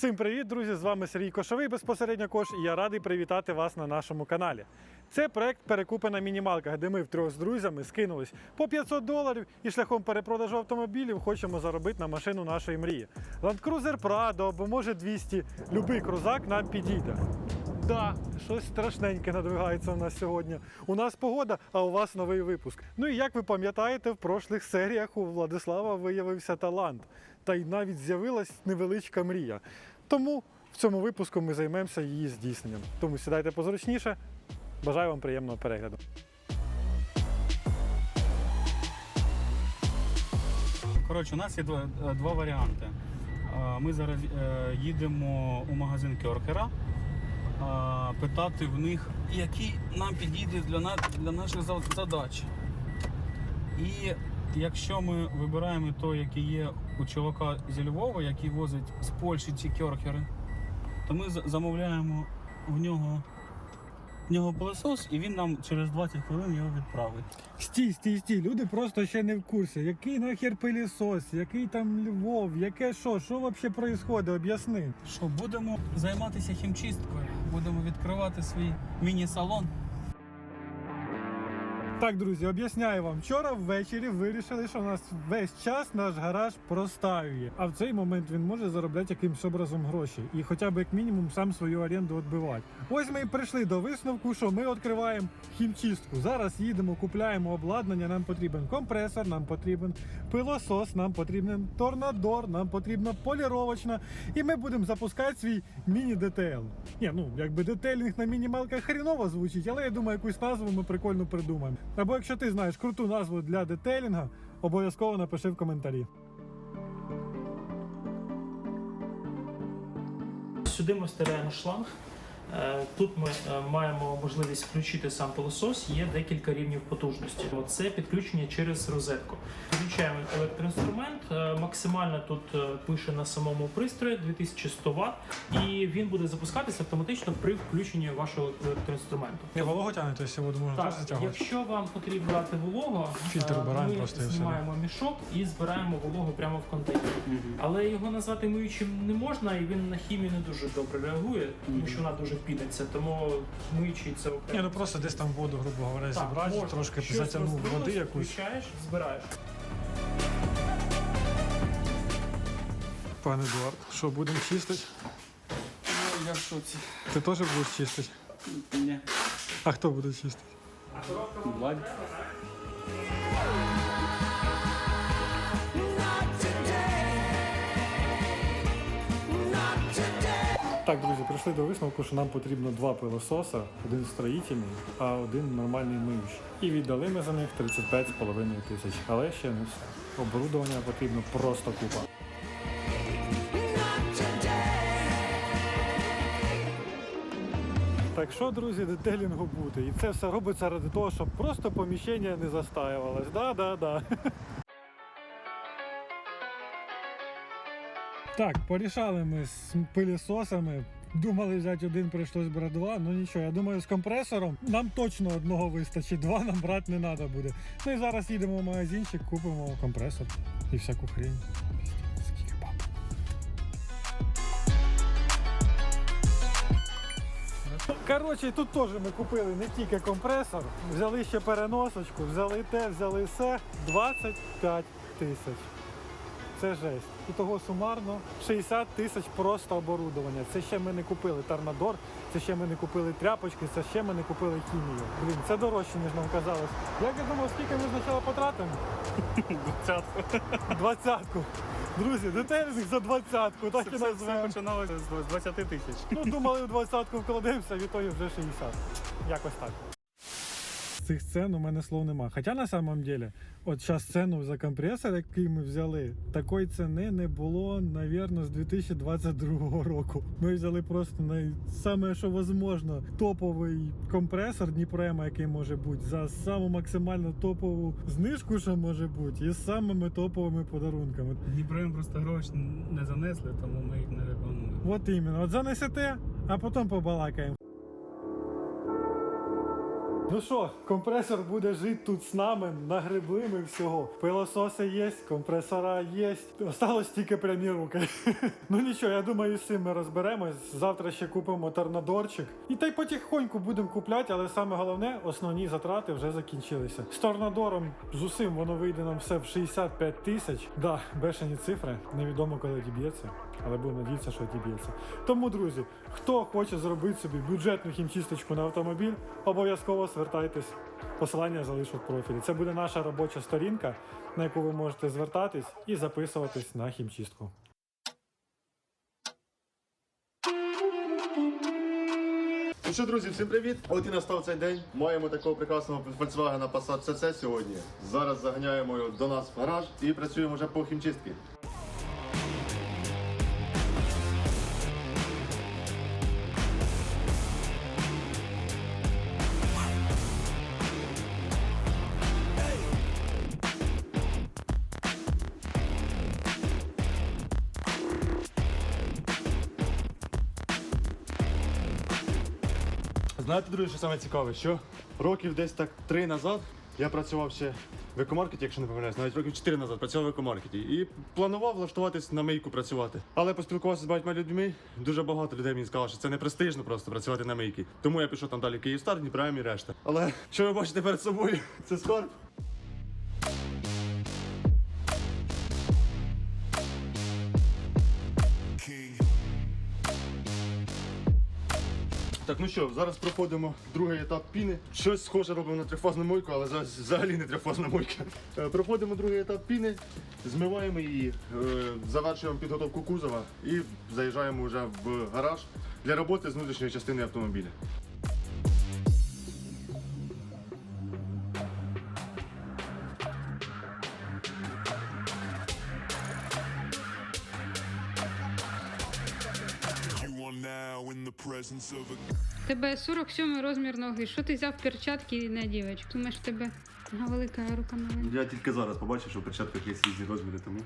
Всім привіт, друзі! З вами Сергій Кошовий, безпосередньо Кош, і я радий привітати вас на нашому каналі. Це проект Перекупи на мінімалках, де ми втрьох з друзями скинулись по 500 доларів і шляхом перепродажу автомобілів хочемо заробити на машину нашої мрії. Land Cruiser Prado або може 200, любий крузак нам підійде. Да, щось страшненьке надвигається у нас сьогодні. У нас погода, а у вас новий випуск. Ну і як ви пам'ятаєте, в прошлих серіях у Владислава виявився талант, та й навіть з'явилась невеличка мрія. Тому в цьому випуску ми займемося її здійсненням. Тому сідайте позручніше. Бажаю вам приємного перегляду. Коротше, у нас є два, два варіанти. Ми зараз е, їдемо у магазин Кьоркера е, питати в них, який нам підійде для, для наших задач. І якщо ми вибираємо той, який є у чувака зі Львова, який возить з Польщі ці кьоркери, то ми замовляємо в нього, в нього пилосос і він нам через 20 хвилин його відправить. Стій, стій, стій. Люди просто ще не в курсі. Який нахер пилісос, який там Львов, яке що, що взагалі відбувається, об'ясни. Що будемо займатися хімчисткою, будемо відкривати свій міні-салон. Так, друзі, об'ясняю вам. Вчора ввечері вирішили, що у нас весь час наш гараж простаює. А в цей момент він може заробляти якимсь образом гроші і хоча б як мінімум сам свою оренду відбивати. Ось ми і прийшли до висновку, що ми відкриваємо хімчистку. Зараз їдемо, купляємо обладнання. Нам потрібен компресор, нам потрібен пилосос, нам потрібен торнадор, нам потрібна поліровочна. І ми будемо запускати свій міні-ДТЛ. Ні, ну якби детейлінг на мінімалках хріново звучить, але я думаю, якусь назву ми прикольно придумаємо. Або якщо ти знаєш круту назву для детейлінга, обов'язково напиши в коментарі. Сюди ми стираємо шланг. Е, Тут ми е, маємо можливість включити сам пилосос, є декілька рівнів потужності. Це підключення через розетку. Включаємо електроінструмент, е, максимально тут пише на самому пристрої 2100 Вт, і він буде запускатися автоматично при включенні вашого електроінструменту. Я вологу тягне, то якщо воду можна Так, якщо вам потрібно брати вологу, Фільтр ми просто знімаємо мішок і збираємо вологу прямо в контейнері. Але його назвати миючим не можна, і він на хімію не дуже добре реагує, тому що вона дуже піниться. Тому миючий це окремо. Ні, ну просто десь там воду, грубо говоря, Так, зібрати, можна. трошки Щось затягнув розбилось, води якусь. Включаєш, збираєш. Пане Едуард, що будемо чистити? Ну, я в шоці. Ти теж будеш чистити? Ні. А хто буде чистити? Владь. Так, друзі, прийшли до висновку, що нам потрібно два пилососа, один строїтельний, а один нормальний миючий. І віддали ми за них 35,5 тисяч. Але ще не все. Оборудовання потрібно просто купа. Так що, друзі, детелінгу бути? І це все робиться ради того, щоб просто поміщення не застаювалось. Да-да-да. Так, порішали ми з пилісосами. Думали взяти один, прийшлось брати два. Ну нічого, я думаю, з компресором нам точно одного вистачить, два нам брати не треба буде. Ну і зараз їдемо в магазинчик, купимо компресор і всяку бабок. Коротше, тут теж ми купили не тільки компресор, взяли ще переносочку, взяли те, взяли все. 25 тисяч. Це жесть. І того сумарно 60 тисяч просто оборудовання. Це ще ми не купили Торнадор, це ще ми не купили тряпочки, це ще ми не купили хімію. Блін, це дорожче, ніж нам казалось. Як я думав, скільки ми спочатку потратимо? Двадцятку. Двадцятку. Друзі, детейлінг за двадцятку, так і все назвемо. починалося з 20 тисяч. Ну, думали, в двадцятку вкладемося, від того вже 60. Якось так. Цих цен у мене слов нема. Хоча на самом деле, от зараз ціну за компресор, який ми взяли, такої ціни не було, навірно, з 2022 року. Ми взяли просто най... саме, що можливо, топовий компресор Дніпрема, який може бути, за саму максимально топову знижку, що може бути, і з самими топовими подарунками. Дніпром просто гроші не занесли, тому ми їх не рекламуємо. От іменно, от занесете, а потім побалакаємо. Ну що, компресор буде жити тут з нами, нагребли ми всього. Пилососи є, компресора є. Осталось тільки прямі руки. ну нічого, я думаю, з цим ми розберемось. Завтра ще купимо торнадорчик. І та й потихоньку будемо купляти, але саме головне, основні затрати вже закінчилися. З торнадором з усім воно вийде нам все в 65 тисяч. Да, бешені цифри. Невідомо коли діб'ється, але будемо надіятися, що діб'ється. Тому, друзі, хто хоче зробити собі бюджетну хімчисточку на автомобіль, обов'язково звертайтесь. Посилання залишу в профілі. Це буде наша робоча сторінка, на яку ви можете звертатись і записуватись на хімчистку. Ну що, друзі, всім привіт! От і настав цей день. Маємо такого прекрасного Volkswagen Passat CC сьогодні. Зараз заганяємо його до нас в гараж і працюємо вже по хімчистці. Знаєте, друзі, що саме цікаве, що років десь так три назад я працював ще в екомаркеті, якщо не помиляюсь, навіть років чотири назад працював в екомаркеті і планував влаштуватись на мийку працювати. Але поспілкувався з багатьма людьми. Дуже багато людей мені сказало, що це не престижно просто працювати на мийці. Тому я пішов там далі Київстар, Дніпром і решта. Але що ви бачите перед собою, це скарб. Так, ну що, зараз проходимо другий етап піни. Щось схоже робимо на трифазну мойку, але зараз взагалі не трифазна мойка. Е, Проходимо другий етап піни, змиваємо її, е, завершуємо підготовку кузова і заїжджаємо вже в гараж для роботи з внутрішньої частини автомобіля. Тебе 47 розмір ноги. Що ти взяв перчатки на дівчинку? Думаєш, в тебе велика рука маленька. Я тільки зараз побачив, що в перчатках є різні розміри, тому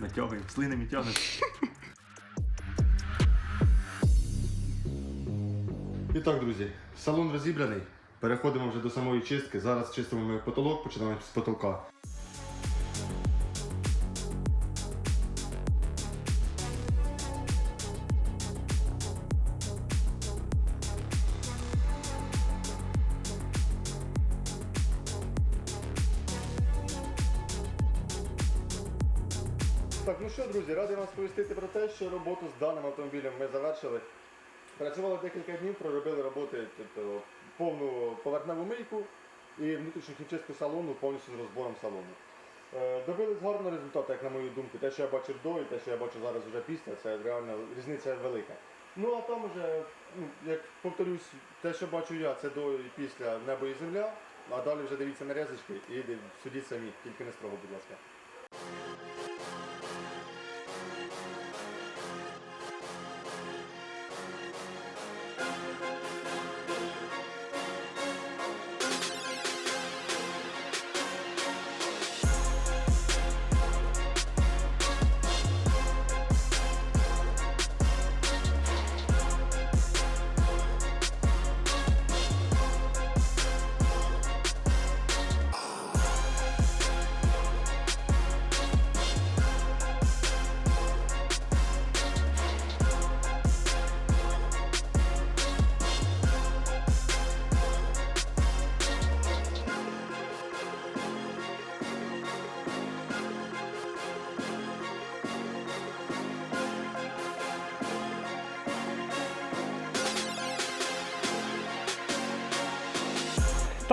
натягуємо, слинами тягнемо. І так, друзі, салон розібраний. Переходимо вже до самої чистки. Зараз чистимо ми потолок, починаємо з потолка. Так, ну що, друзі, радий вам сповістити про те, що роботу з даним автомобілем ми завершили. Працювали декілька днів, проробили роботи, тобто повну поверхневу мийку і внутрішню хімчистку салону повністю з розбором салону. Е, Добились гарного результату, як на мою думку. Те, що я бачив до і те, що я бачу зараз вже після, це реально різниця велика. Ну а там вже, ну, як повторюсь, те, що бачу я, це до і після небо і земля, а далі вже дивіться на резочки і судіть самі, тільки не строго, будь ласка.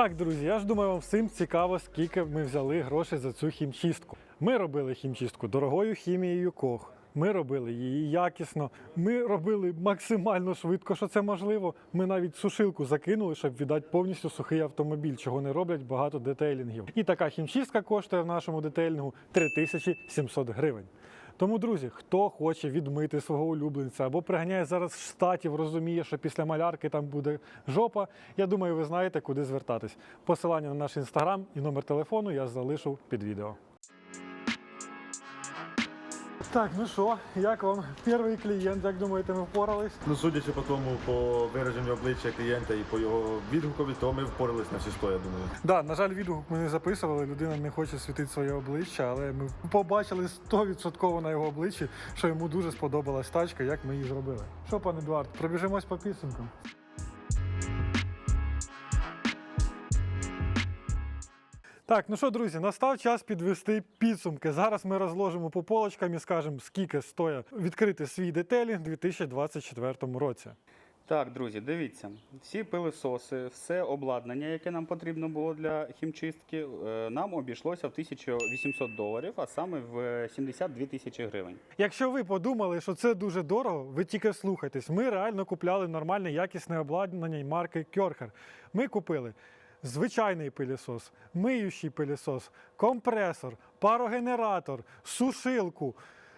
Так, друзі, я ж думаю, вам всім цікаво, скільки ми взяли грошей за цю хімчистку. Ми робили хімчистку дорогою хімією Кох. Ми робили її якісно. Ми робили максимально швидко, що це можливо. Ми навіть сушилку закинули, щоб віддати повністю сухий автомобіль, чого не роблять багато детейлінгів. І така хімчистка коштує в нашому детейлінгу 3700 гривень. Тому, друзі, хто хоче відмити свого улюбленця або приганяє зараз в штатів, розуміє, що після малярки там буде жопа. Я думаю, ви знаєте, куди звертатись. Посилання на наш інстаграм і номер телефону я залишу під відео. Так, ну що, як вам перший клієнт, як думаєте, ми впорались? Ну, судячи по тому, по вираженню обличчя клієнта і по його відгукові, то ми впорались на всі сто, я думаю. Да, на жаль, відгук ми не записували, людина не хоче світити своє обличчя, але ми побачили 100% на його обличчі, що йому дуже сподобалась тачка, як ми її зробили. Що, пан Едуард, пробіжимось по підсумкам. Так, ну що, друзі, настав час підвести підсумки. Зараз ми розложимо по полочкам і скажемо, скільки стоїть відкрити свій детелінг у 2024 році. Так, друзі, дивіться, всі пилисоси, все обладнання, яке нам потрібно було для хімчистки, е, нам обійшлося в 1800 доларів, а саме в 72 тисячі гривень. Якщо ви подумали, що це дуже дорого, ви тільки слухайтесь. Ми реально купляли нормальне якісне обладнання марки Кьорхер. Ми купили звичайний пилісос, миючий пилісос, компресор, парогенератор, сушилку.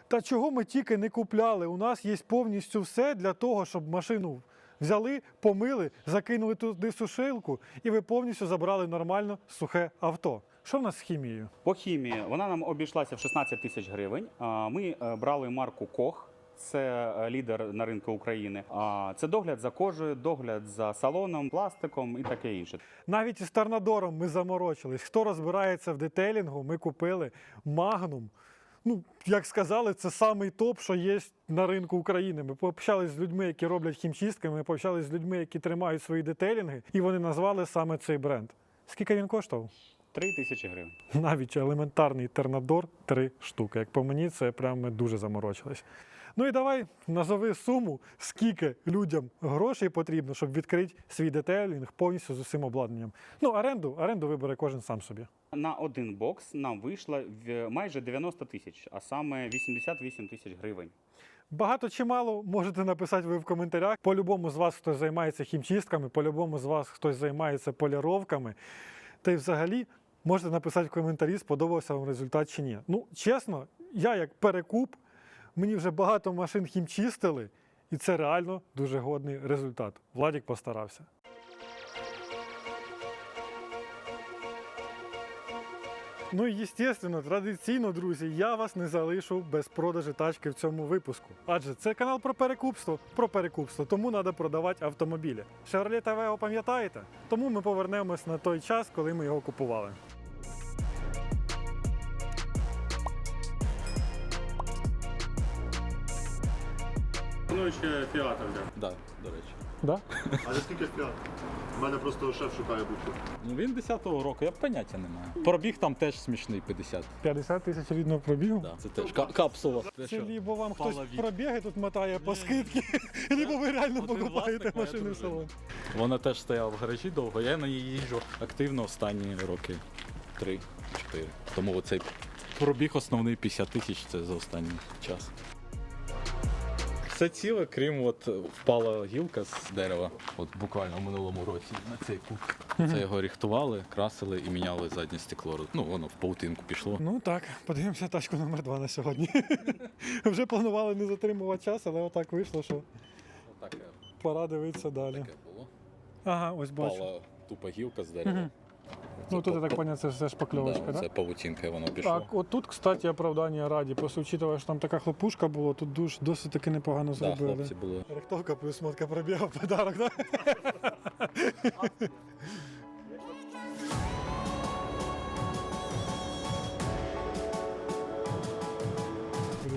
Та чого ми тільки не купляли? У нас є повністю все для того, щоб машину взяли, помили, закинули туди сушилку, і ви повністю забрали нормально сухе авто. Що в нас з хімією? По хімії вона нам обійшлася в 16 тисяч гривень. Ми е, брали марку Кох. Це е, лідер на ринку України. А це догляд за кожею, догляд за салоном, пластиком і таке інше. Навіть із Торнадором ми заморочились. Хто розбирається в детейлінгу, ми купили Магнум. Ну, як сказали, це самий топ, що є на ринку України. Ми пообщалися з людьми, які роблять хімчистки, ми пообщалися з людьми, які тримають свої детейлінги, і вони назвали саме цей бренд. Скільки він коштував? 3 тисячі гривень. Навіть елементарний Тернадор три штуки. Як по мені, це прям ми дуже заморочились. Ну і давай назови суму, скільки людям грошей потрібно, щоб відкрити свій детейлінг повністю з усім обладнанням. Ну, оренду, оренду вибере кожен сам собі. На один бокс нам вийшло в майже 90 тисяч, а саме 88 тисяч гривень. Багато чи мало можете написати ви в коментарях. По-любому з вас хтось займається хімчистками, по-любому з вас хтось займається поліровками. Та й взагалі можете написати в коментарі, сподобався вам результат чи ні. Ну, чесно, я як перекуп, мені вже багато машин хімчистили, і це реально дуже годний результат. Владік постарався. Ну і звісно, традиційно, друзі, я вас не залишу без продажу тачки в цьому випуску. Адже це канал про перекупство, про перекупство, тому треба продавати автомобілі. Chevrolet Aveo пам'ятаєте? Тому ми повернемось на той час, коли ми його купували. Ну ще фіата взяв. Да, до речі. Да? А за скільки п'ят? У мене просто шеф шукає будь-що. Ну він 10-го року, я поняття не маю. Пробіг там теж смішний 50. 50 тисяч рідного пробігу. Да, це теж ка- капсула. Це Це що? лібо вам хтось від- пробіги тут мотає по скидки, либо ви реально покупаєте власник, моя машини в дружина. салон. Вона теж стояла в гаражі довго, я на її їжджу активно останні роки 3-4. Тому оцей пробіг основний 50 тисяч це за останній час. Все ціле, крім от впала гілка з дерева, от буквально в минулому році на цей кут. Це його ріхтували, красили і міняли заднє стекло. Ну, воно в паутинку пішло. Ну так, подивимося тачку номер 2 на сьогодні. Вже планували не затримувати час, але отак вийшло, що Таке, пора дивитися далі. таке було. Ага, ось бачу. Впала тупа гілка з дерева. Ну тут я так поняв, це все шпакльовочка, да, так? Це павутинка, воно пішло. Так, от тут, кстати, оправдання раді. Просто учитывая, що там така хлопушка була, тут дуже досить таки непогано да, зробили. хлопці були. Рихтовка плюс мотка пробіга в подарок, так?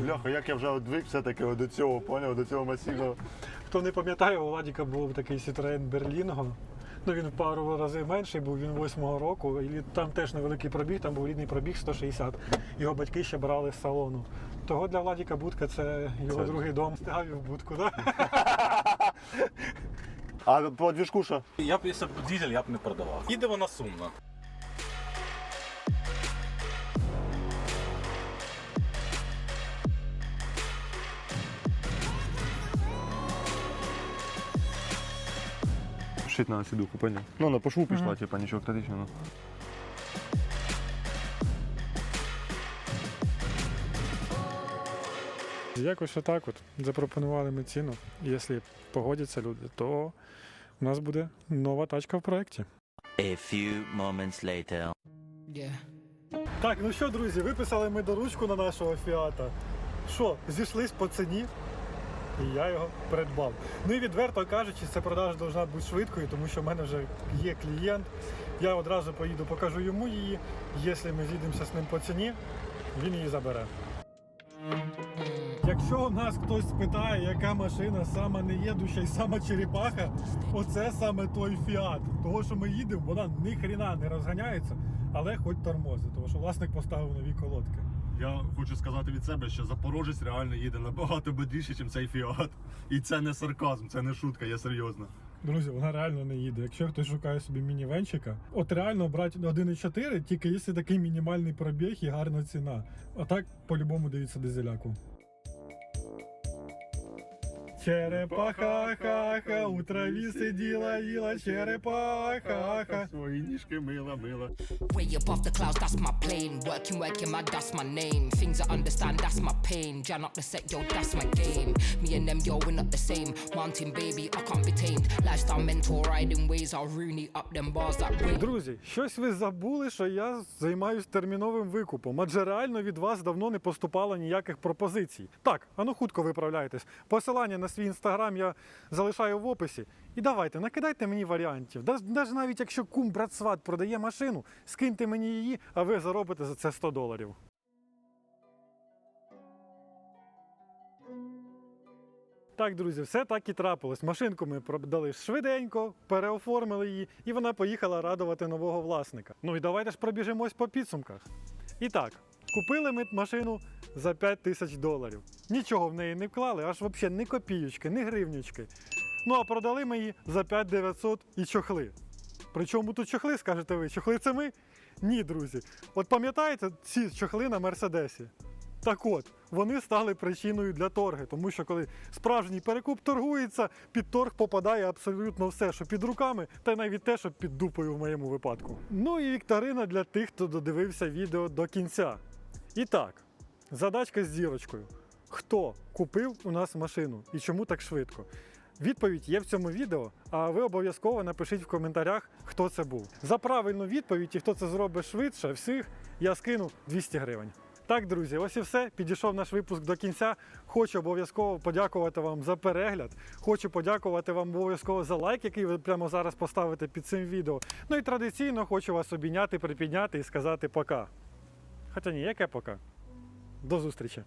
Бляха, як я вже одвик все-таки до цього, поняв, до цього масивного. Хто не пам'ятає, у Владіка був такий Citroen Berlingo. Ну, він в пару разів менший був, він восьмого року. І там теж невеликий пробіг, там був рідний пробіг 160. Його батьки ще брали з салону. Того для Владіка будка це його Це- другий дом. Стигав в будку, так? А по двіжку що? Я б якщо б дізель я б не продавав. Іде вона сумно. Шить на сідуху, поняв. Ну, на по шву пішла, типа, нічого критичного. Якось отак от запропонували ми ціну. Якщо погодяться люди, то у нас буде нова тачка в проєкті. A few moments later. Так, ну що, друзі, виписали ми доручку на нашого фіата. що, зійшлись по ціні, і я його придбав. Ну і відверто кажучи, ця продажа повинна бути швидкою, тому що в мене вже є клієнт. Я одразу поїду, покажу йому її. Якщо ми зійдемося з ним по ціні, він її забере. Якщо у нас хтось спитає, яка машина сама неєдуща і сама черепаха, оце саме той фіат. Того, що ми їдемо, вона ні хрена не розганяється, але хоч тормозить, тому що власник поставив нові колодки. Я хочу сказати від себе, що Запорожець реально їде набагато бодріше, ніж цей фіат. І це не сарказм, це не шутка, я серйозно. Друзі, вона реально не їде. Якщо хтось шукає собі мінівенчика, от реально брати 1.4, тільки якщо такий мінімальний пробіг і гарна ціна. А так, по-любому дивіться дизеляку. Черепаха, ха-ха, у траві сиділа, їла черепаха, ха Свої ніжки мила, мила. Way above the clouds, that's my plane. Working, working, my that's my name. Things I understand, that's my pain. Jan up the set, yo, that's my game. Me and them, yo, we're not the same. Mountain baby, I can't be tamed. Lifestyle mentor, riding ways, I'll Rooney up them bars that way. Друзі, щось ви забули, що я займаюсь терміновим викупом, адже реально від вас давно не поступало ніяких пропозицій. Так, а ну хутко виправляйтесь. Посилання на свій інстаграм я залишаю в описі. І давайте, накидайте мені варіантів. Навіть навіть якщо кум брат сват продає машину, скиньте мені її, а ви заробите за це 100 доларів. Так, друзі, все так і трапилось. Машинку ми продали швиденько, переоформили її, і вона поїхала радувати нового власника. Ну і давайте ж пробіжимось по підсумках. І так, купили ми машину за 5 тисяч доларів. Нічого в неї не вклали, аж взагалі ні копійочки, ні гривнючки. Ну а продали ми її за 5900 і чохли. Причому тут чохли, скажете ви, чохли це ми? Ні, друзі. От пам'ятаєте ці чохли на Мерседесі? Так от, вони стали причиною для торги, тому що коли справжній перекуп торгується, під торг попадає абсолютно все, що під руками, та навіть те, що під дупою в моєму випадку. Ну і вікторина для тих, хто додивився відео до кінця. І так, задачка з зірочкою. Хто купив у нас машину і чому так швидко? Відповідь є в цьому відео, а ви обов'язково напишіть в коментарях, хто це був. За правильну відповідь і хто це зробить швидше всіх, я скину 200 гривень. Так, друзі, ось і все. Підійшов наш випуск до кінця. Хочу обов'язково подякувати вам за перегляд. Хочу подякувати вам обов'язково за лайк, який ви прямо зараз поставите під цим відео. Ну і традиційно хочу вас обійняти, припідняти і сказати пока. Хоча ні, яке пока. До зустрічі!